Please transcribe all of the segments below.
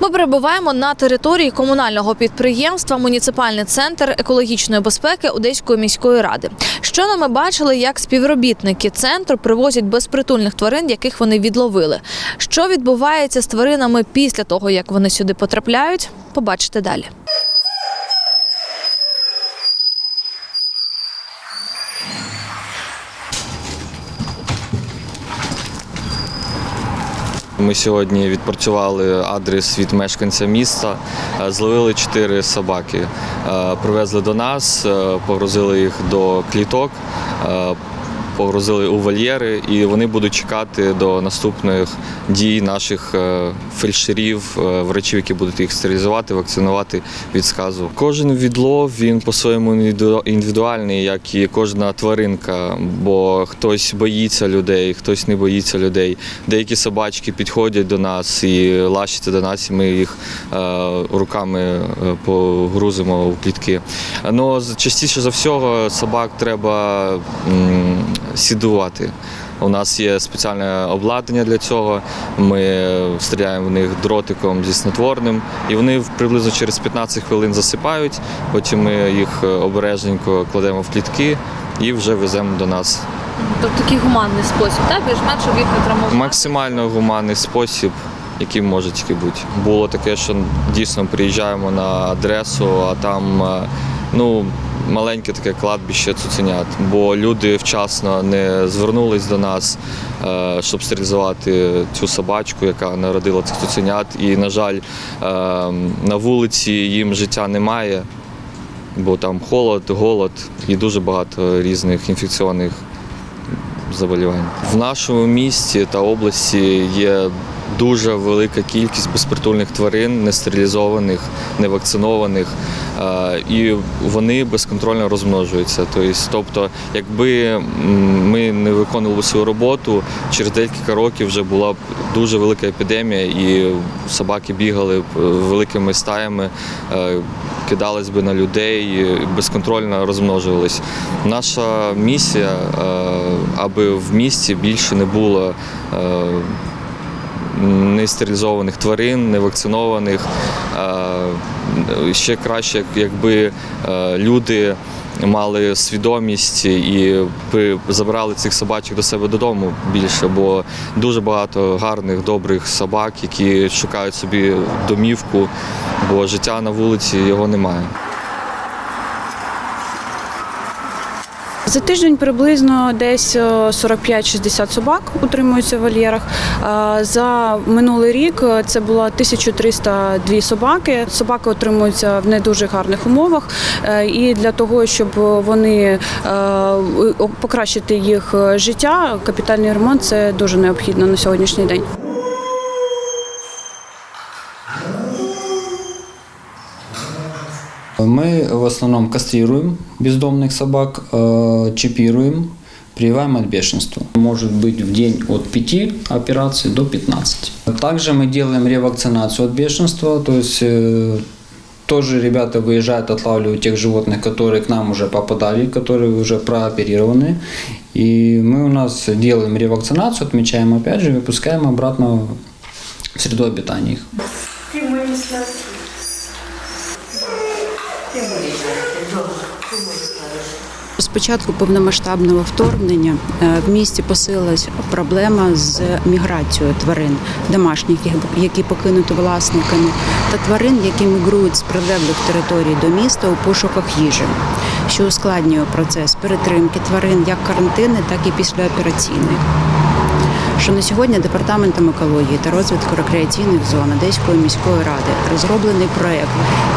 Ми перебуваємо на території комунального підприємства Муніципальний центр екологічної безпеки Одеської міської ради. Щойно ми бачили, як співробітники центру привозять безпритульних тварин, яких вони відловили. Що відбувається з тваринами після того, як вони сюди потрапляють, побачите далі. Ми сьогодні відпрацювали адрес від мешканця міста, е, зловили чотири собаки, Е, привезли до нас, е, погрузили їх до кліток, погрузили у вольєри, і вони будуть чекати до наступних дій наших е, фельдшерів, е, врачів, які будуть їх стерилізувати, вакцинувати від сказу. Кожен відлов він по-своєму індивідуальний, як і кожна тваринка, бо хтось боїться людей, хтось не боїться людей. Деякі собачки підходять до нас і лащаться до нас, і ми їх е, руками погрузимо в клітки. Ну, частіше за всього собак треба сідувати. У нас є спеціальне обладнання для цього. Ми стріляємо в них дротиком зі снотворним, і вони приблизно через 15 хвилин засипають. Потім ми їх е, обережненько кладемо в клітки і вже веземо до нас. Тобто такий гуманний спосіб, так більш-менш щоб їх не травмувати. Максимально гуманний спосіб, який може тільки бути. Було таке, що дійсно приїжджаємо на адресу, а там е, ну, маленьке таке кладбище цуценят, бо люди вчасно не звернулись до нас, е, щоб стерилізувати цю собачку, яка народила цих цуценят. І, на жаль, е, на вулиці їм життя немає, бо там холод, голод і дуже багато різних інфекційних заболівань. В нашому місті та області є дуже велика кількість безпритульних тварин, нестерилізованих, невакцинованих, е, і вони безконтрольно розмножуються. Тобто, тобто, якби ми не виконували свою роботу, через декілька років вже була б дуже велика епідемія, і собаки бігали б великими стаями, е, кидались би на людей, безконтрольно розмножувались. Наша місія, е, аби в місті більше не було е, нестерилізованих тварин, невакцинованих. Ще краще, якби люди мали свідомість і забрали цих собачок до себе додому більше, бо дуже багато гарних, добрих собак, які шукають собі домівку, бо життя на вулиці його немає. За тиждень приблизно десь е, 45-60 собак утримуються в вольєрах. Е, За минулий рік е, це було 1302 собаки. Собаки утримуються в не дуже гарних умовах. Е, І для того, щоб вони е, покращити їх е, життя, капітальний ремонт це дуже необхідно на сьогоднішній день. Мы в основном кастрируем бездомных собак, э, чипируем, прививаем от бешенства. Может быть в день от 5 операций до 15. Также мы делаем ревакцинацию от бешенства, то есть э, тоже ребята выезжают, отлавливают тех животных, которые к нам уже попадали, которые уже прооперированы. И мы у нас делаем ревакцинацию, отмечаем опять же, выпускаем обратно в среду обитания их. З початку повномасштабного вторгнення е, в місті посилилась проблема з міграцією тварин домашніх, які покинуті власниками, та тварин, які мігрують з прилеглих територій до міста у пошуках їжі, що ускладнює процес перетримки тварин як карантини, так і післяопераційний. Що на сьогодні департаментом екології та розвитку рекреаційних зон Одеської міської ради розроблений проект,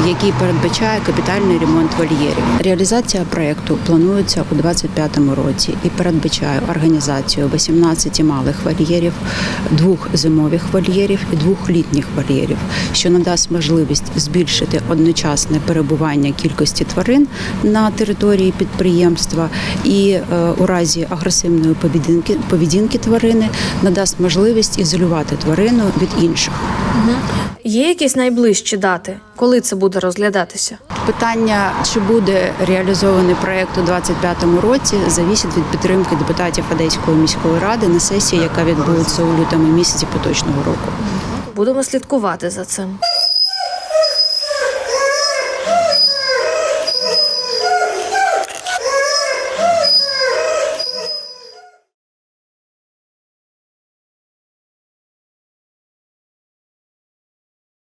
який передбачає капітальний ремонт вольєрів. Реалізація проекту планується у 2025 році і передбачає організацію 18 малих вольєрів, двох зимових вольєрів і двох літніх вольєрів, що надасть можливість збільшити одночасне перебування кількості тварин на території підприємства і е, у разі агресивної поведінки, поведінки тварини надасть можливість ізолювати тварину від інших. Є якісь найближчі дати, коли це буде розглядатися? Питання, чи буде реалізований проект у 2025 році, завісить від підтримки депутатів Одеської міської ради на сесії, яка відбудеться у лютому місяці поточного року. Будемо слідкувати за цим.